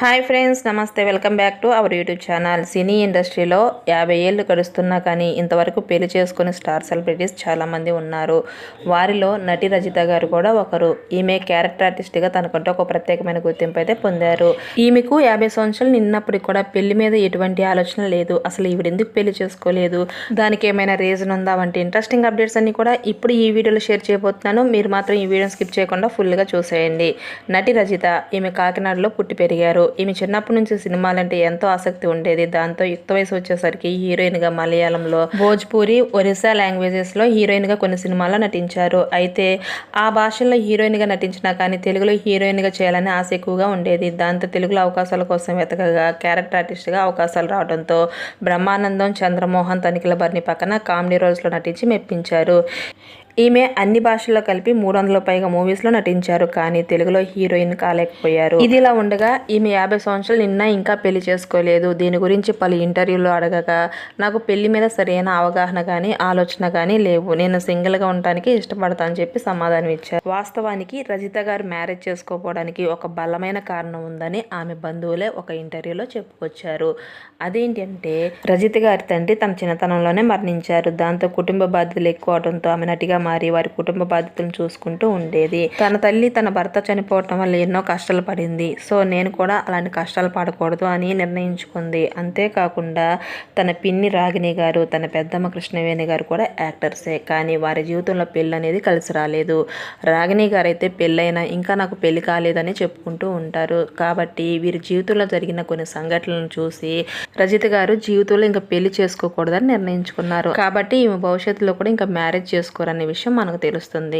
Hi friends నమస్తే. Welcome back to our YouTube channel. Cine ఇండస్ట్రీలో యాభై ఏళ్ళు గడుస్తున్నా కానీ ఇంతవరకు పెళ్ళి చేసుకుని స్టార్ సెలబ్రిటీస్ చాలామంది ఉన్నారు. వారిలో నటి రజిత గారు కూడా ఒకరు. ఈమె క్యారెక్టర్ ఆర్టిస్ట్గా తనకుంటే ఒక ప్రత్యేకమైన గుర్తింపు అయితే పొందారు. ఈమెకు యాభై సంవత్సరాలు నిన్నప్పటికి కూడా పెళ్ళి మీద ఎటువంటి ఆలోచన లేదు. అసలు ఈవిడెందుకు పెళ్ళి చేసుకోలేదు? దానికి ఏమైనా రీజన్ ఉందా? వంటి ఇంట్రెస్టింగ్ అప్డేట్స్ అన్ని కూడా ఇప్పుడు ఈ వీడియోలో షేర్ చేయబోతున్నాను. మీరు మాత్రం ఈ వీడియోని స్కిప్ చేయకుండా ఫుల్గా చూసేయండి. నటి రజిత ఈమె కాకినాడలో పుట్టి పెరిగారు. ఈమె చిన్నప్పటి నుంచి సినిమాలంటే ఎంతో ఆసక్తి ఉండేది. దాంతో యుక్త వయసు వచ్చేసరికి హీరోయిన్గా మలయాళంలో భోజ్పూరి ఒరిస్సా లాంగ్వేజెస్లో హీరోయిన్గా కొన్ని సినిమాల్లో నటించారు. అయితే ఆ భాషల్లో హీరోయిన్గా నటించినా కానీ తెలుగులో హీరోయిన్గా చేయాలని ఆశ ఎక్కువగా ఉండేది. దాంతో తెలుగులో అవకాశాల కోసం వెతకగా క్యారెక్టర్ ఆర్టిస్ట్గా అవకాశాలు రావడంతో బ్రహ్మానందం చంద్రమోహన్ తనిఖీల బర్ని పక్కన కామెడీ రోల్స్లో నటించి మెప్పించారు. ఈమె అన్ని భాషల్లో కలిపి మూడు వందల పైగా మూవీస్లో నటించారు. కానీ తెలుగులో హీరోయిన్ కాలేకపోయారు. ఇది ఇలా ఉండగా ఈమె యాభై సంవత్సరాలు నిన్న ఇంకా పెళ్ళి చేసుకోలేదు. దీని గురించి పలు ఇంటర్వ్యూలో అడగగా నాకు పెళ్ళి మీద సరైన అవగాహన కానీ ఆలోచన కానీ లేవు. నేను సింగిల్గా ఉండటానికి ఇష్టపడతాను చెప్పి సమాధానం ఇచ్చారు. వాస్తవానికి రజిత గారు మ్యారేజ్ చేసుకోపోవడానికి ఒక బలమైన కారణం ఉందని ఆమె బంధువులే ఒక ఇంటర్వ్యూలో చెప్పుకొచ్చారు. అదేంటంటే రజిత గారి తండ్రి తన చిన్నతనంలోనే మరణించారు. దాంతో కుటుంబ బాధ్యతలు ఎక్కువ అవడంతో ఆమె నటిగా మారి వారి కుటుంబ బాధ్యతలను చూసుకుంటూ ఉండేది. తన తల్లి తన భర్త చనిపోవటం వల్ల ఎన్నో కష్టాలు పడింది. సో నేను కూడా అలాంటి కష్టాలు పడకూడదు అని నిర్ణయించుకుంది. అంతేకాకుండా తన పిన్ని రాగిణి గారు తన పెద్దమ్మ కృష్ణవేణి గారు కూడా యాక్టర్సే. కానీ వారి జీవితంలో పెళ్ళి అనేది కలిసి రాలేదు. రాగిణి గారు అయితే పెళ్ళైనా ఇంకా నాకు పెళ్ళి కాలేదని చెప్పుకుంటూ ఉంటారు. కాబట్టి వీరి జీవితంలో జరిగిన కొన్ని సంఘటనలను చూసి రజిత గారు జీవితంలో ఇంకా పెళ్ళి చేసుకోకూడదని నిర్ణయించుకున్నారు. కాబట్టి ఈమె భవిష్యత్తులో కూడా ఇంకా మ్యారేజ్ చేసుకోరనే విషయం మనకు తెలుస్తుంది.